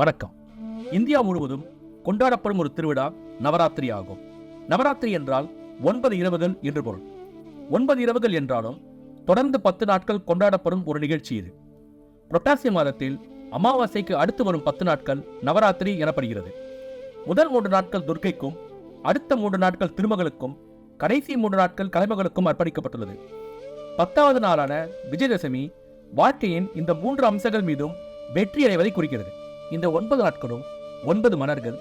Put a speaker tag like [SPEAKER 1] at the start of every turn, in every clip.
[SPEAKER 1] வணக்கம் இந்தியா முழுவதும் கொண்டாடப்படும் ஒரு திருவிழா நவராத்திரி ஆகும் நவராத்திரி என்றால் ஒன்பது இரவுகள் என்று பொருள் ஒன்பது இரவுகள் என்றாலும் தொடர்ந்து பத்து நாட்கள் கொண்டாடப்படும் ஒரு நிகழ்ச்சி இது புரட்டாசி மாதத்தில் அமாவாசைக்கு அடுத்து வரும் பத்து நாட்கள் நவராத்திரி எனப்படுகிறது முதல் மூன்று நாட்கள் துர்க்கைக்கும் அடுத்த மூன்று நாட்கள் திருமகளுக்கும் கடைசி மூன்று நாட்கள் கலைமகளுக்கும் அர்ப்பணிக்கப்பட்டுள்ளது பத்தாவது நாளான விஜயதசமி வாழ்க்கையின் இந்த மூன்று அம்சங்கள் மீதும் வெற்றி அடைவதை குறிக்கிறது இந்த ஒன்பது நாட்களும் ஒன்பது மலர்கள்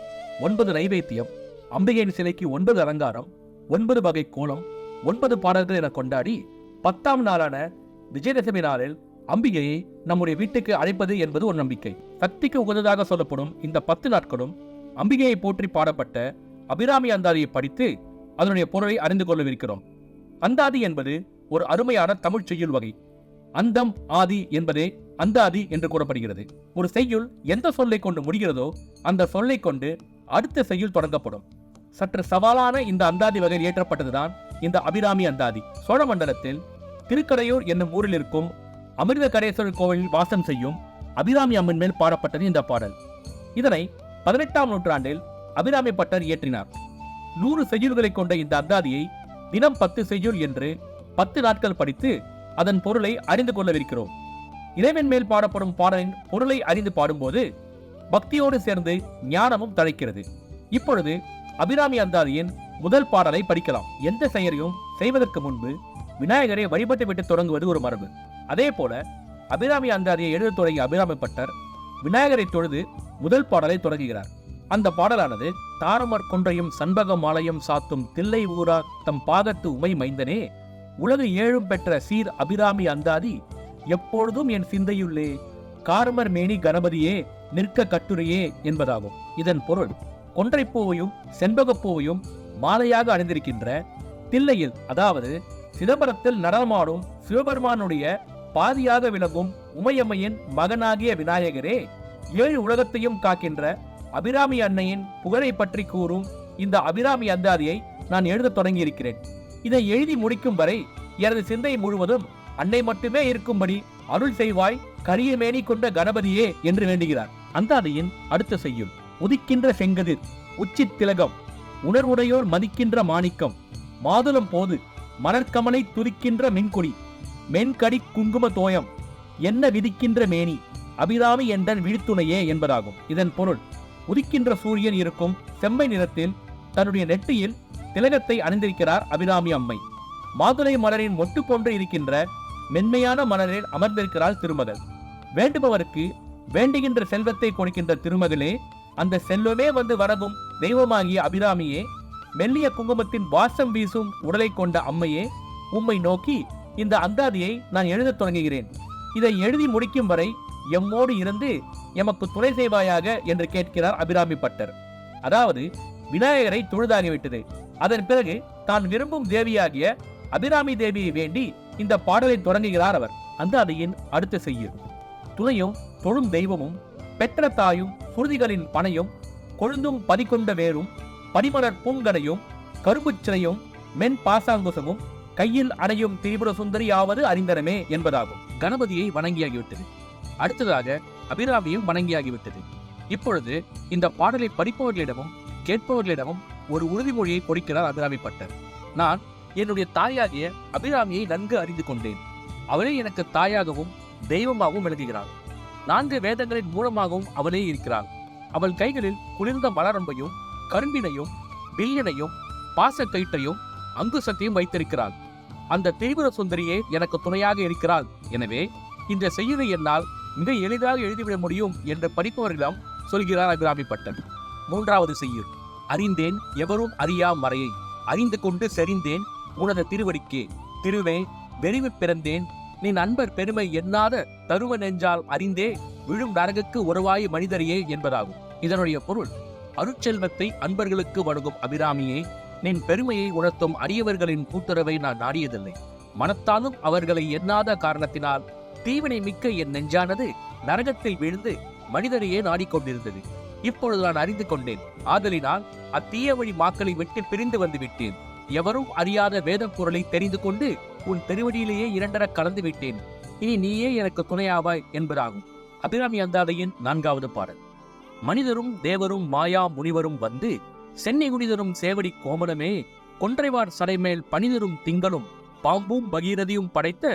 [SPEAKER 1] ஒன்பது நைவேத்தியம் அம்பிகையின் சிலைக்கு ஒன்பது அலங்காரம் ஒன்பது வகை கோலம் ஒன்பது பாடல்கள் என கொண்டாடி பத்தாம் நாளான விஜயதசமி நாளில் அம்பிகையை நம்முடைய வீட்டுக்கு அழைப்பது என்பது ஒரு நம்பிக்கை சக்திக்கு உகந்ததாக சொல்லப்படும் இந்த பத்து நாட்களும் அம்பிகையை போற்றி பாடப்பட்ட அபிராமி அந்தாதியை படித்து அதனுடைய பொருளை அறிந்து கொள்ளவிருக்கிறோம் அந்தாதி என்பது ஒரு அருமையான தமிழ் செய்யுள் வகை அந்தம் ஆதி என்பதே அந்தாதி என்று கூறப்படுகிறது ஒரு செய்யுள் எந்த சொல்லை கொண்டு முடிகிறதோ அந்த சொல்லை கொண்டு அடுத்த செய்யுள் தொடங்கப்படும் சற்று சவாலான இந்த அந்தாதி வகையில் ஏற்றப்பட்டதுதான் இந்த அபிராமி அந்தாதி சோழ மண்டலத்தில் திருக்கடையூர் என்னும் ஊரில் இருக்கும் அமிர்த கடேஸ்வரர் கோவிலில் வாசம் செய்யும் அபிராமி அம்மன் மேல் பாடப்பட்டது இந்த பாடல் இதனை பதினெட்டாம் நூற்றாண்டில் அபிராமி பட்டர் இயற்றினார் நூறு செய்யுள்களை கொண்ட இந்த அந்தாதியை தினம் பத்து செய்யுள் என்று பத்து நாட்கள் படித்து அதன் பொருளை அறிந்து கொள்ளவிருக்கிறோம் இறைவன் மேல் பாடப்படும் பாடலின் பொருளை அறிந்து பாடும்போது பக்தியோடு சேர்ந்து ஞானமும் தழைக்கிறது இப்பொழுது அபிராமி அந்தாதியின் முதல் பாடலை படிக்கலாம் எந்த செயலையும் செய்வதற்கு முன்பு விநாயகரை வழிபட்டு விட்டு தொடங்குவது ஒரு மரபு அதே போல அபிராமி அந்தாதியை எழுத தொடங்கிய அபிராமி பட்டர் விநாயகரை தொழுது முதல் பாடலை தொடங்குகிறார் அந்த பாடலானது தாரமர் கொன்றையும் சண்பக மாலையும் சாத்தும் தில்லை ஊரா தம் பாகத்து உமை மைந்தனே உலக ஏழும் பெற்ற சீர் அபிராமி அந்தாதி எப்பொழுதும் என் சிந்தையுள்ளே கார்மர் மேனி கணபதியே நிற்க கட்டுரையே என்பதாகும் இதன் பொருள் கொன்றைப்பூவையும் செண்பகப்பூவையும் மாலையாக அணிந்திருக்கின்ற தில்லையில் அதாவது சிதம்பரத்தில் நடமாடும் சிவபெருமானுடைய பாதியாக விளங்கும் உமையம்மையின் மகனாகிய விநாயகரே ஏழு உலகத்தையும் காக்கின்ற அபிராமி அன்னையின் புகழை பற்றி கூறும் இந்த அபிராமி அந்தாதியை நான் எழுத தொடங்கியிருக்கிறேன் இதை எழுதி முடிக்கும் வரை எனது சிந்தை முழுவதும் அன்னை மட்டுமே இருக்கும்படி அருள் செய்வாய் கரிய மேனி கொண்ட கணபதியே என்று வேண்டுகிறார் அந்தாதியின் அடுத்த செய்யும் உதிக்கின்ற செங்கதிர் உச்சி திலகம் உணர்வுடையோர் மதிக்கின்ற மாணிக்கம் மாதுளம் போது மணற்கமலை துதிக்கின்ற மின்குடி மென்கடி குங்கும தோயம் என்ன விதிக்கின்ற மேனி அபிராமி என்ற விழித்துணையே என்பதாகும் இதன் பொருள் உதிக்கின்ற சூரியன் இருக்கும் செம்மை நிறத்தில் தன்னுடைய நெட்டியில் திலகத்தை அணிந்திருக்கிறார் அபிராமி அம்மை மாதுளை மலரின் மொட்டு போன்று இருக்கின்ற மென்மையான மலரில் அமர்ந்திருக்கிறாள் திருமகள் வேண்டுபவருக்கு வேண்டுகின்ற செல்வத்தை கொடுக்கின்ற திருமகளே அந்த செல்வமே வந்து வரவும் தெய்வமாகிய அபிராமியே மெல்லிய குங்குமத்தின் வாசம் வீசும் உடலை கொண்ட அம்மையே உம்மை நோக்கி இந்த அந்தாதியை நான் எழுதத் தொடங்குகிறேன் இதை எழுதி முடிக்கும் வரை எம்மோடு இருந்து எமக்கு துணை செய்வாயாக என்று கேட்கிறார் அபிராமி பட்டர் அதாவது விநாயகரை தொழுதாகிவிட்டது அதன் பிறகு தான் விரும்பும் தேவியாகிய அபிராமி தேவியை வேண்டி இந்த பாடலை தொடங்குகிறார் அவர் அந்த அதையின் அடுத்த செய்யும் துணையும் தொழும் தெய்வமும் பெற்ற தாயும் சுருதிகளின் பனையும் கொழுந்தும் பதிக்கொண்ட வேரும் பனிமலர் பூங்கடையும் சிறையும் மென் பாசாங்குசமும் கையில் அணையும் திரிபுர சுந்தரியாவது அறிந்தனமே என்பதாகும் கணபதியை வணங்கியாகிவிட்டது அடுத்ததாக அபிராமியும் வணங்கியாகிவிட்டது இப்பொழுது இந்த பாடலை படிப்பவர்களிடமும் கேட்பவர்களிடமும் ஒரு உறுதிமொழியை கொடுக்கிறார் அபிராமி பட்டர் நான் என்னுடைய தாயாகிய அபிராமியை நன்கு அறிந்து கொண்டேன் அவளே எனக்கு தாயாகவும் தெய்வமாகவும் விளங்குகிறாள் நான்கு வேதங்களின் மூலமாகவும் அவளே இருக்கிறாள் அவள் கைகளில் குளிர்ந்த மலரம்பையும் கரும்பினையும் வில்லினையும் பாசக்கயிற்றையும் அங்குசத்தையும் வைத்திருக்கிறாள் அந்த தீவிர சுந்தரியே எனக்கு துணையாக இருக்கிறாள் எனவே இந்த செய்யுதை என்னால் மிக எளிதாக எழுதிவிட முடியும் என்று படிப்பவர்களிடம் சொல்கிறார் அபிராமிப்பட்டன் மூன்றாவது செய்யுள் அறிந்தேன் எவரும் அறியா மறையை அறிந்து கொண்டு செறிந்தேன் உனது திருவடிக்கு திருவே வெறிவு பிறந்தேன் நீ நண்பர் பெருமை எண்ணாத தருவ நெஞ்சால் அறிந்தே விழும் நரகுக்கு உறவாய் மனிதரையே என்பதாகும் இதனுடைய பொருள் அருட்செல்வத்தை அன்பர்களுக்கு வழங்கும் அபிராமியே நின் பெருமையை உணர்த்தும் அரியவர்களின் கூட்டுறவை நான் நாடியதில்லை மனத்தாலும் அவர்களை எண்ணாத காரணத்தினால் தீவினை மிக்க என் நெஞ்சானது நரகத்தில் விழுந்து மனிதரையே நாடிக்கொண்டிருந்தது இப்பொழுது நான் அறிந்து கொண்டேன் ஆதலினால் அத்தீய வழி மாக்களை விட்டு பிரிந்து வந்து விட்டேன் எவரும் அறியாத வேதம் குரலை தெரிந்து கொண்டு உன் திருவடியிலேயே இரண்டர கலந்து விட்டேன் இனி நீயே எனக்கு துணையாவாய் என்பதாகும் அபிராமி அந்தாதையின் நான்காவது பாடல் மனிதரும் தேவரும் மாயா முனிவரும் வந்து சென்னை குனிதரும் சேவடி கோமலமே கொன்றைவார் சடைமேல் பனிதரும் திங்களும் பாம்பும் பகீரதியும் படைத்த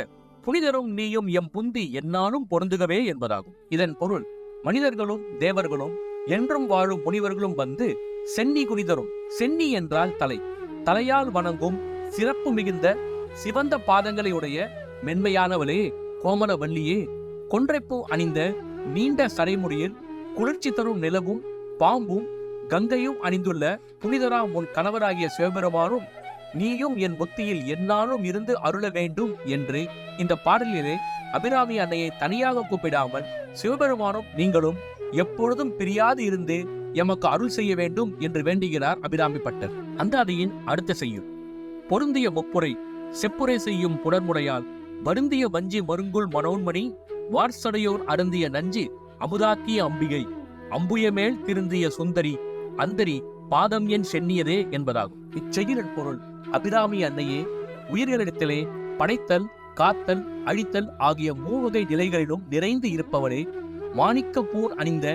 [SPEAKER 1] புனிதரும் நீயும் எம் புந்தி என்னாலும் பொருந்துகவே என்பதாகும் இதன் பொருள் மனிதர்களும் தேவர்களும் என்றும் வாழும் முனிவர்களும் வந்து சென்னி குனிதரும் சென்னி என்றால் தலை தலையால் வணங்கும் சிறப்பு மிகுந்த சிவந்த பாதங்களையுடைய மென்மையானவளே கோமலவல்லியே கொன்றைப்பூ அணிந்த நீண்ட சரைமுடியில் குளிர்ச்சி தரும் நிலவும் பாம்பும் கங்கையும் அணிந்துள்ள புனிதராம் உன் கணவராகிய சிவபெருமானும் நீயும் என் பக்தியில் என்னாலும் இருந்து அருள வேண்டும் என்று இந்த பாடலிலே அபிராமி அன்னையை தனியாக கூப்பிடாமல் சிவபெருமானும் நீங்களும் எப்பொழுதும் பிரியாது இருந்து எமக்கு அருள் செய்ய வேண்டும் என்று வேண்டுகிறார் அபிராமி பட்டர் அந்தாதியின் அடுத்த செய்யும் பொருந்திய முப்புரை செப்புரை செய்யும் புடர்முடையால் வருந்திய வஞ்சி மருங்குள் மனோன்மணி வார்சடையோர் அருந்திய நஞ்சு அமுதாக்கிய அம்பிகை அம்புய மேல் திருந்திய சுந்தரி அந்தரி பாதம் என் சென்னியதே என்பதாகும் இச்செயலின் பொருள் அபிராமி அன்னையே உயிர்களிடத்திலே படைத்தல் காத்தல் அழித்தல் ஆகிய மூவகை நிலைகளிலும் நிறைந்து மாணிக்க மாணிக்கப்பூர் அணிந்த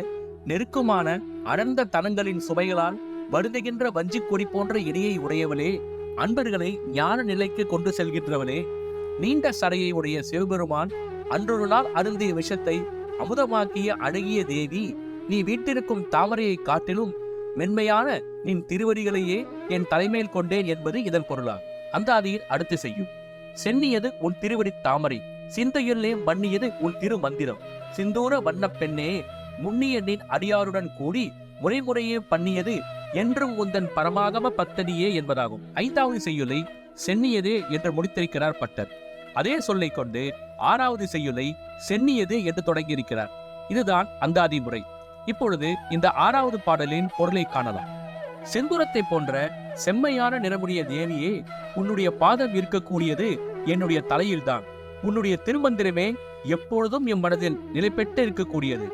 [SPEAKER 1] நெருக்கமான அடர்ந்த தனங்களின் சுவைகளால் வருந்துகின்ற வஞ்சிக்கொடி போன்ற இடையை உடையவளே அன்பர்களை ஞான நிலைக்கு கொண்டு செல்கின்றவளே நீண்ட சடையை உடைய சிவபெருமான் அன்றொரு நாள் அருந்திய விஷத்தை அமுதமாக்கிய அழகிய தேவி நீ வீட்டிருக்கும் தாமரையை காட்டிலும் மென்மையான நின் திருவடிகளையே என் தலைமையில் கொண்டேன் என்பது இதன் பொருளா அதையில் அடுத்து செய்யும் சென்னியது உன் திருவடி தாமரை சிந்தையுள்ளே மன்னியது உன் திரு மந்திரம் சிந்தூர வண்ண பெண்ணே முன்னியனின் அடியாருடன் கூடி முறைமுறையே பண்ணியது என்றும் உந்தன் பரமாகம பத்தனியே என்பதாகும் ஐந்தாவது செய்யுளை சென்னியது என்று முடித்திருக்கிறார் பட்டர் அதே சொல்லை கொண்டு ஆறாவது செய்யுளை சென்னியது என்று தொடங்கியிருக்கிறார் இதுதான் அந்தாதி முறை இப்பொழுது இந்த ஆறாவது பாடலின் பொருளை காணலாம் செந்துரத்தை போன்ற செம்மையான நிறமுடைய தேவியே உன்னுடைய பாதம் இருக்கக்கூடியது என்னுடைய தலையில்தான் உன்னுடைய திருமந்திரமே எப்பொழுதும் என் மனதில் நிலை இருக்கக்கூடியது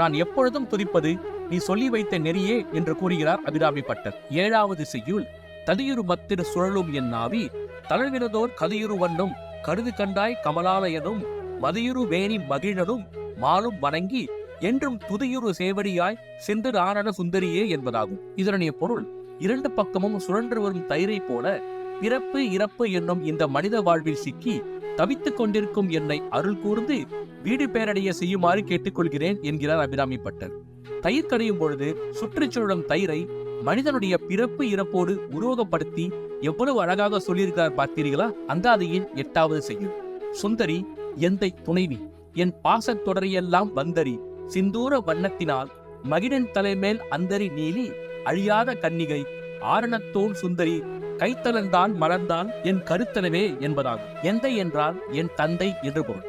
[SPEAKER 1] நான் எப்பொழுதும் துதிப்பது நீ சொல்லி வைத்த நெறியே என்று கூறுகிறார் அபிராமி பட்டர் ஏழாவது செய்யுள் ததியுரு மத்திர சுழலும் என் நாவி தளர்கிறதோர் கதியுரு வண்ணும் கருது கண்டாய் கமலாலயனும் மதியுறு வேணி மகிழனும் மாலும் வணங்கி என்றும் துதியுறு சேவடியாய் சென்று ஆனன சுந்தரியே என்பதாகும் இதனுடைய பொருள் இரண்டு பக்கமும் சுழன்று வரும் தயிரை போல பிறப்பு இறப்பு என்னும் இந்த மனித வாழ்வில் சிக்கி தவித்துக் கொண்டிருக்கும் என்னை அருள் கூர்ந்து வீடு பேரடைய செய்யுமாறு கேட்டுக்கொள்கிறேன் என்கிறார் அபிராமி பட்டர் தயிர் கடையும் பொழுது சுற்றுச்சூழலும் தயிரை மனிதனுடைய பிறப்பு இறப்போடு உருவகப்படுத்தி எவ்வளவு அழகாக சொல்லியிருக்கிறார் பார்த்தீர்களா அந்தாதையின் எட்டாவது செய்யும் சுந்தரி எந்தை துணைவி என் பாசத் தொடரையெல்லாம் வந்தரி சிந்தூர வண்ணத்தினால் மகிழன் தலைமேல் அந்தரி நீலி அழியாத கன்னிகை ஆரணத்தோன் சுந்தரி கைத்தளர்ந்தால் மலர்ந்தான் என் கருத்தனவே என்பதாகும் எந்தை என்றால் என் தந்தை என்று பொருள்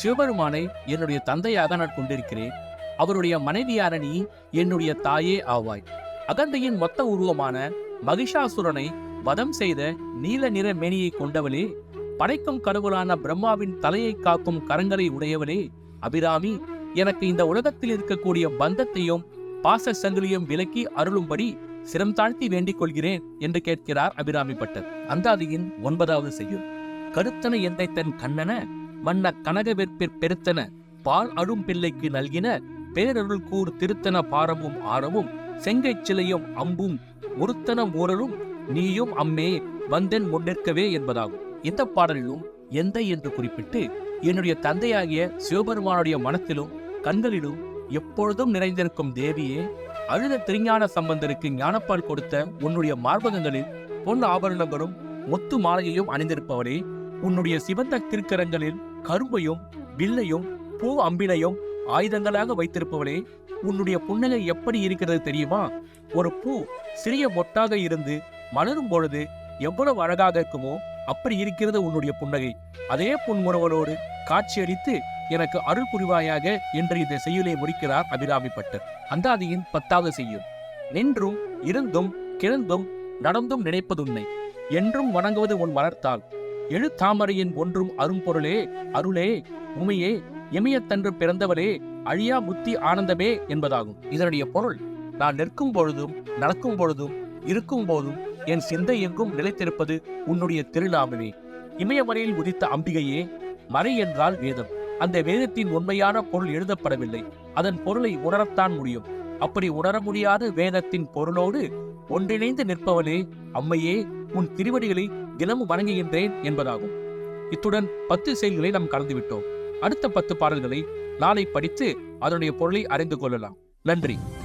[SPEAKER 1] சிவபெருமானை என்னுடைய தந்தையாக நான் கொண்டிருக்கிறேன் அவருடைய மனைவியான நீ என்னுடைய தாயே ஆவாய் அகந்தையின் மொத்த உருவமான மகிஷாசுரனை வதம் செய்த நீல நிற மேனியை கொண்டவளே படைக்கும் கடவுளான பிரம்மாவின் தலையை காக்கும் கரங்களை உடையவளே அபிராமி எனக்கு இந்த உலகத்தில் இருக்கக்கூடிய பந்தத்தையும் பாச சங்கிலியும் விலக்கி அருளும்படி சிரம் தாழ்த்தி வேண்டிக் கொள்கிறேன் என்று கேட்கிறார் அபிராமி பட்டர் அந்தாதியின் ஒன்பதாவது செய்யுள் கருத்தன எந்தை தன் கண்ணன கனக வெற்பிற் பெருத்தன பால் அழும் பிள்ளைக்கு நல்கின பேரருள் கூர் திருத்தன பாரமும் ஆரவும் செங்கை சிலையும் அம்பும் ஒருத்தன ஊரலும் நீயும் அம்மே வந்தன் முன்னிற்கவே என்பதாகும் இந்த பாடலிலும் எந்தை என்று குறிப்பிட்டு என்னுடைய தந்தையாகிய சிவபெருமானுடைய மனத்திலும் கண்களிலும் எப்பொழுதும் நிறைந்திருக்கும் தேவியே அழுத திருஞான சம்பந்தருக்கு ஞானப்பால் கொடுத்த உன்னுடைய மார்பகங்களில் பொன் ஆபரணங்களும் மொத்து மாலையையும் அணிந்திருப்பவரே உன்னுடைய சிவந்த திருக்கரங்களில் கரும்பையும் வில்லையும் பூ அம்பினையும் ஆயுதங்களாக வைத்திருப்பவளே உன்னுடைய புன்னகை எப்படி இருக்கிறது தெரியுமா ஒரு பூ சிறிய மொட்டாக இருந்து மலரும் பொழுது எவ்வளவு அழகாக இருக்குமோ அப்படி இருக்கிறது உன்னுடைய புன்னகை அதே புன்முறவனோடு காட்சியளித்து எனக்கு அருள் புரிவாயாக என்று இந்த செய்யுளை முடிக்கிறார் அபிராமிப்பட்டர் அந்தாதியின் பத்தாவது செய்யுள் நின்றும் இருந்தும் கிழந்தும் நடந்தும் நினைப்பதுன்னை என்றும் வணங்குவது உன் வளர்த்தால் எழுத்தாமரையின் ஒன்றும் அரும்பொருளே அருளே உமையே இமயத்தன்று பிறந்தவளே அழியா புத்தி ஆனந்தமே என்பதாகும் இதனுடைய பொருள் நான் நிற்கும் பொழுதும் நடக்கும் பொழுதும் இருக்கும் போதும் என் சிந்தை எங்கும் நிலைத்திருப்பது உன்னுடைய திருநாமமே இமயமலையில் உதித்த அம்பிகையே மறை என்றால் வேதம் அந்த வேதத்தின் உண்மையான பொருள் எழுதப்படவில்லை அதன் பொருளை உணரத்தான் முடியும் அப்படி உணர முடியாத வேதத்தின் பொருளோடு ஒன்றிணைந்து நிற்பவனே அம்மையே உன் திருவடிகளை தினமும் வணங்குகின்றேன் என்பதாகும் இத்துடன் பத்து செயல்களை நாம் கலந்துவிட்டோம் அடுத்த பத்து பாடல்களை நாளை படித்து அதனுடைய பொருளை அறிந்து கொள்ளலாம் நன்றி